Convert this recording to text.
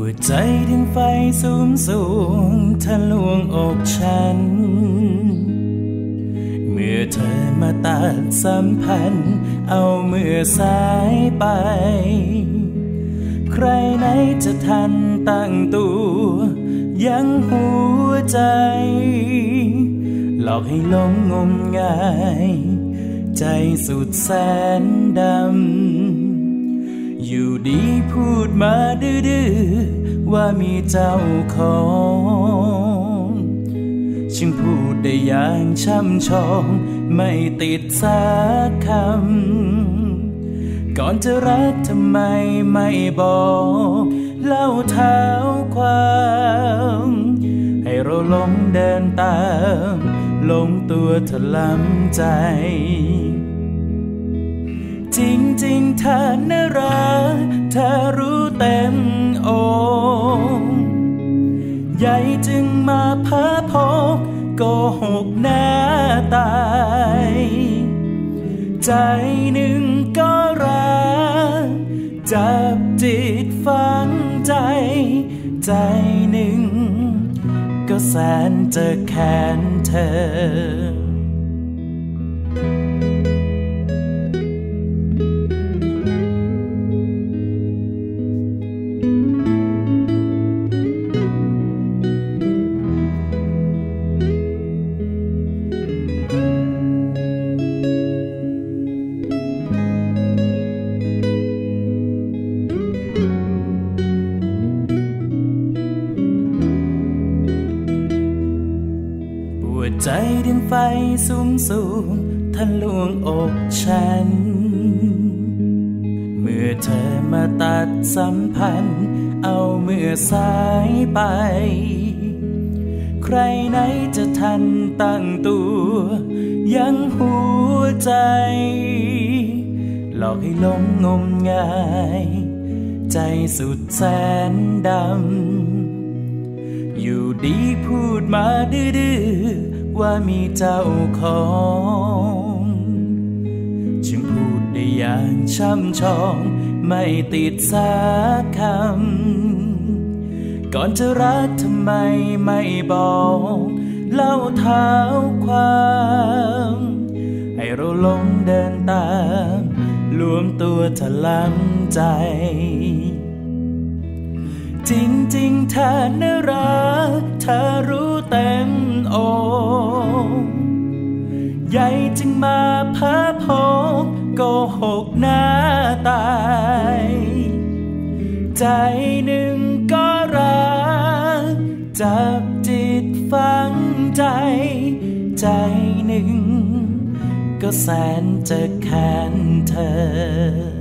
วใจถึงไฟสูงสูงทะลวงอกฉัน เมื่อเธอมาตัดสัมพันธ์ เอาเมื่อสายไป ใครไหนจะทันตั้งตัวยังหัวใจ หลอกให้หลงงมงาย ใจสุดแสนดำ อยู่ดีพูดมาดื้อว่ามีเจ้าของฉันพูดได้อย่างช่ำชอง ไม่ติดสักคำ ก่อนจะรักทำไมไม่บอก เล่าเท้าความ ให้เราลงเดินตามลงตัวถลำใจ จริงๆเธอน่ารัก โกหกหน้าตาย ใจหนึ่งก็รัก จับจิตฝังใจ ใจหนึ่งก็แสนจะแค้นเธอ ดใจดินไฟสูงสูงทะลวงอกฉัน เมื่อเธอมาตัดสัมพันธ์ เอาเมื่อสายไป ใครไหนจะทันตั้งตัว ยังหัวใจ หลอกให้หลงงมงาย ใจสุดแสนดำอยู่ดีพูดมาดื้อ ว่ามีเจ้าของ จึงพูดได้อย่างช่ำชอง ไม่ติดสักคำ ก่อนจะรักทำไมไม่บอก เล่าเท้าความ ให้เราลงเดินตามรวมตัวถลำใจ จริงๆเธอน่ารักเธอรู้ ใหญ่จึงมาพาพกโกหกหน้าตาย ใจหนึ่งก็รัก จับจิตฝังใจ ใจหนึ่งก็แสนจะแค้นเธอ